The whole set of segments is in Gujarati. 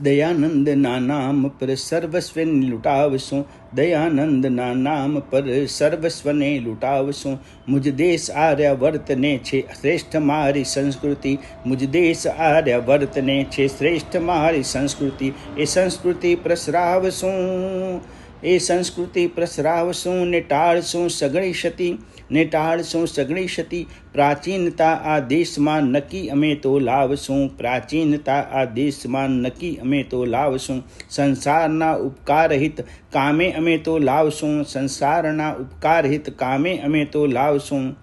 દયાનંદના નામ પર સર્વસ્વને લૂંટાવશું દયાનંદના નામ પર સર્વસ્વને લૂંટાવશો મુજ દેશ આર્યવર્તને છે શ્રેષ્ઠ મારી સંસ્કૃતિ મુજ દેશ આર્યવર્તને છે શ્રેષ્ઠ મારી સંસ્કૃતિ એ સંસ્કૃતિ પ્રસરાવશું એ સંસ્કૃતિ પ્રસરાવશું ને ટાળશું સગળી ક્ષતિ ને ટાળશું સગળી ક્ષતિ પ્રાચીનતા આ દેશમાં નક્કી અમે તો લાવશું, પ્રાચીનતા આ દેશમાં નક્કી અમે તો લાવશું. સંસારના ઉપકારહિત કામે અમે તો લાવશું, સંસારના ઉપકારહિત કામે અમે તો લાવશું.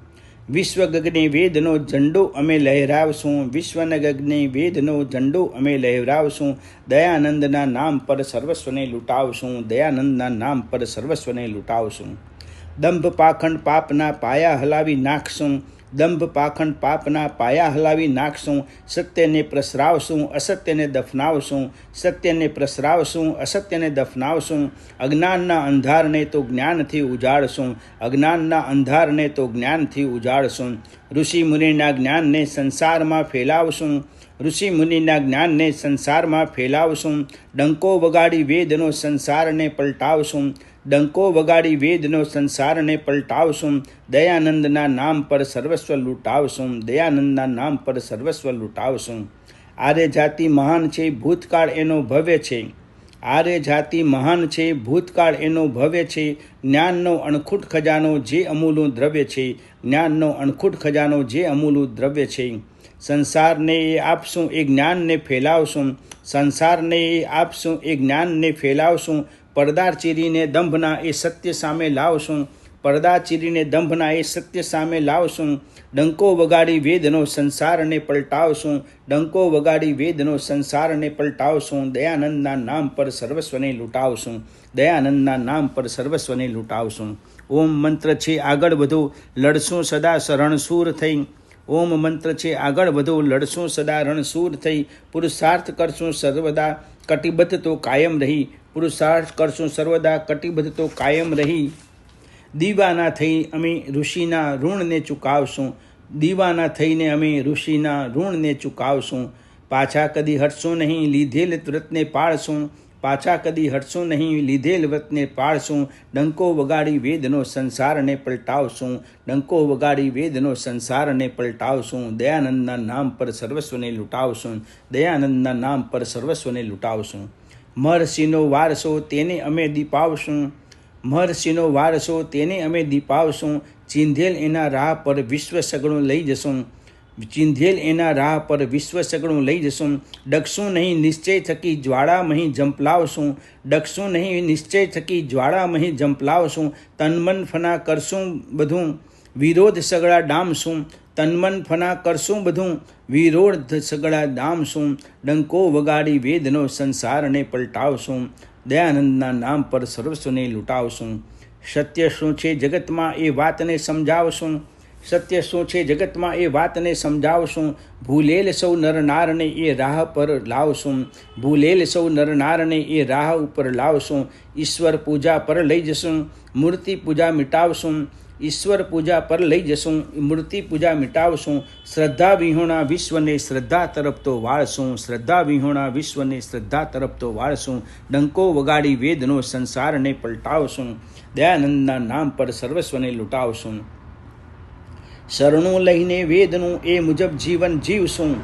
વિશ્વ ગગને વેદનો ઝંડો અમે લહેરાવશું. વિશ્વન ગગને વેદનો ઝંડો અમે લહેરાવશું. દયાનંદના નામ પર સર્વસ્વને લૂંટાવશું. દયાનંદના નામ પર સર્વસ્વને લૂંટાવશું. દંભ પાખંડ પાપના પાયા હલાવી નાખશું. દંભ પાખંડ પાપના પાયા હલાવી નાખશું, સત્યને પ્રસરાવશું, અસત્યને દફનાવશું, સત્યને પ્રસરાવશું, અસત્યને દફનાવશું. અજ્ઞાનના અંધારને તો જ્ઞાનથી ઉજાડશું અજ્ઞાનના અંધારને તો જ્ઞાનથી ઉજાડશું ઋષિ મુનિના જ્ઞાનને સંસારમાં ફેલાવશું. ઋષિ મુનિના જ્ઞાનને સંસારમાં ફેલાવશું. ડંકો વગાડી વેદનો સંસારને પલટાવશું. ડંકો વગાડી વેદનો સંસારને પલટાવશું. દયાનંદના નામ પર સર્વસ્વ લૂંટાવશું. દયાનંદના નામ પર સર્વસ્વ લૂંટાવશું. આર્ય જાતિ મહાન છે, ભૂતકાળ એનો ભવ્ય છે. આર્ય જાતિ મહાન છે, ભૂતકાળ એનો ભવ્ય છે, જ્ઞાનનો અણખૂટ ખજાનો જે અમૂલું દ્રવ્ય છે, જ્ઞાનનો અણખૂટ ખજાનો જે અમૂલું દ્રવ્ય છે. સંસારને એ આપશું, એ જ્ઞાનને ફેલાવશું. સંસારને એ આપશું, એ જ્ઞાનને ફેલાવશું. પડદાર ચીરીને દંભના એ સત્ય સામે લાવશું. પડદા ચીરીને દંભના એ સત્ય સામે લાવશું. ડંકો વગાડી વેદનો સંસારને પલટાવશું. ડંકો વગાડી વેદનો સંસારને પલટાવશું. દયાનંદના નામ પર સર્વસ્વને લૂંટાવશું. દયાનંદના નામ પર સર્વસ્વને લૂંટાવશું. ઓમ મંત્ર છે આગળ વધો, લડશું સદા શરણસૂર થઈ. ઓમ મંત્ર છે આગળ વધો, લડશું સદા રણસૂર થઈ. પુરુષાર્થ કરશું સર્વદા, કટિબદ્ધ તો કાયમ રહી. પુરુષાર્થ કરશું સર્વદા, કટિબદ્ધ તો કાયમ રહી. દીવાના થઈ અમે ઋષિના ઋણને ચૂકાવશું. દીવાના થઈને અમે ઋષિના ઋણને ચૂકાવશું. પાછા કદી હટશું નહીં, લીધેલ વ્રતને પાળશું. પાછા કદી હટશું નહીં, લીધેલ વ્રતને પાળશું. ડંકો વગાડી વેદનો સંસારને પલટાવશું. ડંકો વગાડી વેદનો સંસારને પલટાવશું. દયાનંદના નામ પર સર્વસ્વને લૂંટાવશું. દયાનંદના નામ પર સર્વસ્વને લૂંટાવશું. મહર્ષિનો વારસો તેને અમે દીપાવશું. મહર્ષિનો વારસો તેને અમે દીપાવશું. ચીંધેલ એના રાહ પર વિશ્વ સગણું લઈ જશું. ચીંધેલ એના રાહ પર વિશ્વ સગણું લઈ જશું. ડકશું નહીં, નિશ્ચય થકી જ્વાળામહી જંપલાવશું ડકશું નહીં, નિશ્ચય થકી જ્વાળામહી જંપલાવશું તનમન ફના કરશું બધું. વિરોધ સગળા ડામશું. તનમન ફના કરશું બધું. વિરોધ સગળા ડામશું. ડંકો વગાડી વેદનો સંસારને પલટાવશું. દયાનંદના નામ પર સર્વસ્વને લૂંટાવશું. સત્ય શું છે જગતમાં એ વાતને સમજાવશું. સત્ય શું છે જગતમાં એ વાતને સમજાવશું. ભૂલેલ સૌ નરનારને એ રાહ પર લાવશું. ભૂલેલ સૌ નરનારને એ રાહ ઉપર લાવશું. ઈશ્વર પૂજા પર લઈ જશું. મૂર્તિ પૂજા મિટાવશું. ઈશ્વર પૂજા પર લઈ જશું, મૂર્તિ પૂજા મિટાવશું, શ્રદ્ધા વિહોણા વિશ્વને શ્રદ્ધા તરફ તો વાળશું, શ્રદ્ધા વિહોણા વિશ્વને શ્રદ્ધા તરફ તો વાળશું, ડંકો વગાડી વેદનો સંસારને પલટાવશું, દયાનંદના નામ પર સર્વસ્વને લૂંટાવશું. શરણું લઈને વેદનું એ મુજબ જીવન જીવશું,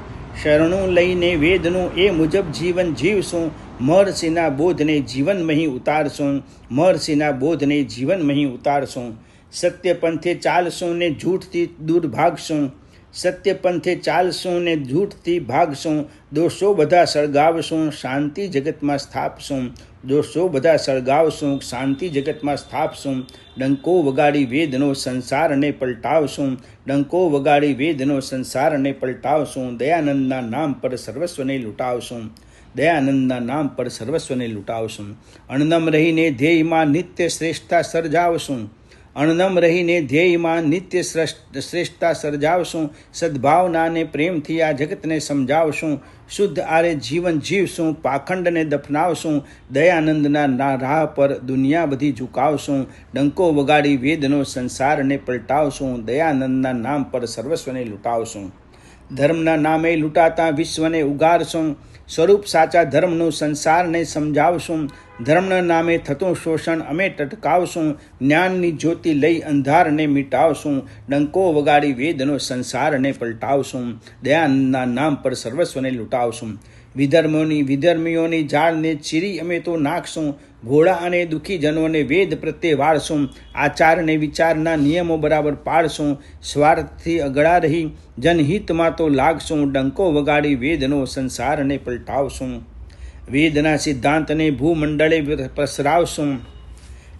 શરણું લઈને વેદનું એ મુજબ જીવન જીવશું, મહર્ષિના બોધને જીવનમહી ઉતારશું, મહર્ષિના બોધને જીવનમહી ઉતારશું. સત્ય પંથે ચાલશું ને જૂઠથી દૂર ભાગશું. સત્ય પંથે ચાલશું ને જૂઠથી ભાગશું. દોષો બધા સળગાવશું, શાંતિ જગતમાં સ્થાપશું. દોષો બધા સળગાવશું, શાંતિ જગતમાં સ્થાપશું. ડંકો વગાડી વેદનો સંસારને પલટાવશું. ડંકો વગાડી વેદનો સંસારને પલટાવશું. દયાનંદના નામ પર સર્વસ્વને લૂંટાવશું. દયાનંદના નામ પર સર્વસ્વને લૂંટાવશું. અણનમ રહીને ધ્યેયમાં નિત્ય શ્રેષ્ઠતા સર્જાવશું. અણનમ રહીને ધ્યેયમાં નિત્ય શ્રેષ્ઠતા સર્જાવશું, સદભાવનાને પ્રેમથી આ જગતને સમજાવશું, શુદ્ધ આરે જીવન જીવશું, પાખંડને દફનાવશું, દયાનંદના રાહ પર દુનિયા બધી ઝુકાવશું, ડંકો વગાડી વેદનો સંસારને પલટાવશું, દયાનંદના નામ પર સર્વસ્વને લૂંટાવશું. ધર્મના નામે લૂંટાતા વિશ્વને ઉગારશું, સ્વરૂપ સાચા ધર્મનું સંસારને સમજાવશું ધર્મના નામે થતું શોષણ અમે ટટકાવશું. જ્ઞાનની જ્યોતિ લઈ અંધારને મિટાવશું. ડંકો વગાડી વેદનો સંસારને પલટાવશું. દયાનંદના નામ પર સર્વસ્વને લૂંટાવશું. વિધર્મોની વિધર્મીઓની ઝાડને ચીરી અમે તો નાખશું. ઘોડા અને દુઃખીજનોને વેદ પ્રત્યે વાળશું. આચારને વિચારના નિયમો બરાબર પાડશું સ્વાર્થથી અગળા રહી જનહિતમાં તો લાગશું. ડંકો વગાડી વેદનો સંસારને પલટાવશું. વેદના સિદ્ધાંતને ભૂમંડળે પ્રસરાવશું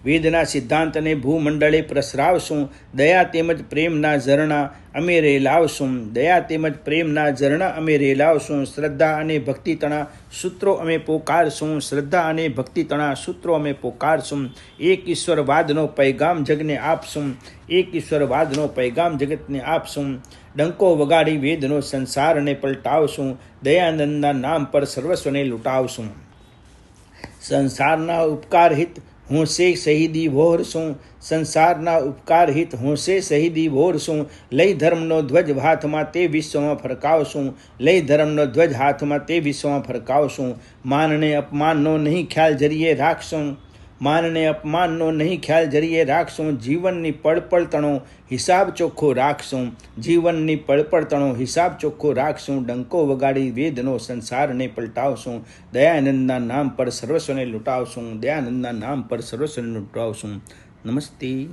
વેદના સિદ્ધાંતને ભૂમંડળે પ્રસરાવશું. દયા તેમજ પ્રેમના ઝરણા અમે રેલાવશું દયા તેમજ પ્રેમના ઝરણા અમે રેલાવશું શ્રદ્ધા અને ભક્તિ તણા સૂત્રો અમે પોકારશું. શ્રદ્ધા અને ભક્તિ તણા સૂત્રો અમે પોકારશું. એક ઈશ્વરવાદનો પૈગામ જગને આપશું. એક ઈશ્વરવાદનો પૈગામ જગતને આપશું. ડંકો વગાડી વેદનો સંસારને પલટાવશું. દયાનંદના નામ પર સર્વસ્વને લૂંટાવશું. સંસારના ઉપકાર હિત હોંશે શહીદી વોરશું સંસારના ઉપકાર હિત હોંશે શહીદી વોરશું લઈ ધર્મનો ધ્વજ હાથમાં તે વિશ્વમાં ફરકાવશું લઈ ધર્મનો ધ્વજ હાથમાં તે વિશ્વમાં ફરકાવશું માનને અપમાનનો નહીં ખ્યાલ જરીએ રાખશું માનને અપમાનનો નહીં ખ્યાલ જરીએ રાખશું, જીવનની પળપળતણો હિસાબ ચોખ્ખો રાખશું, જીવનની પળપળતણો હિસાબ ચોખ્ખો રાખશું, ડંકો વગાડી વેદનો સંસારને પલટાવશું, દયાનંદના નામ પર સર્વસ્વને લૂંટાવશું, દયાનંદના નામ પર સર્વસ્વને લૂંટાવશું. નમસ્તે.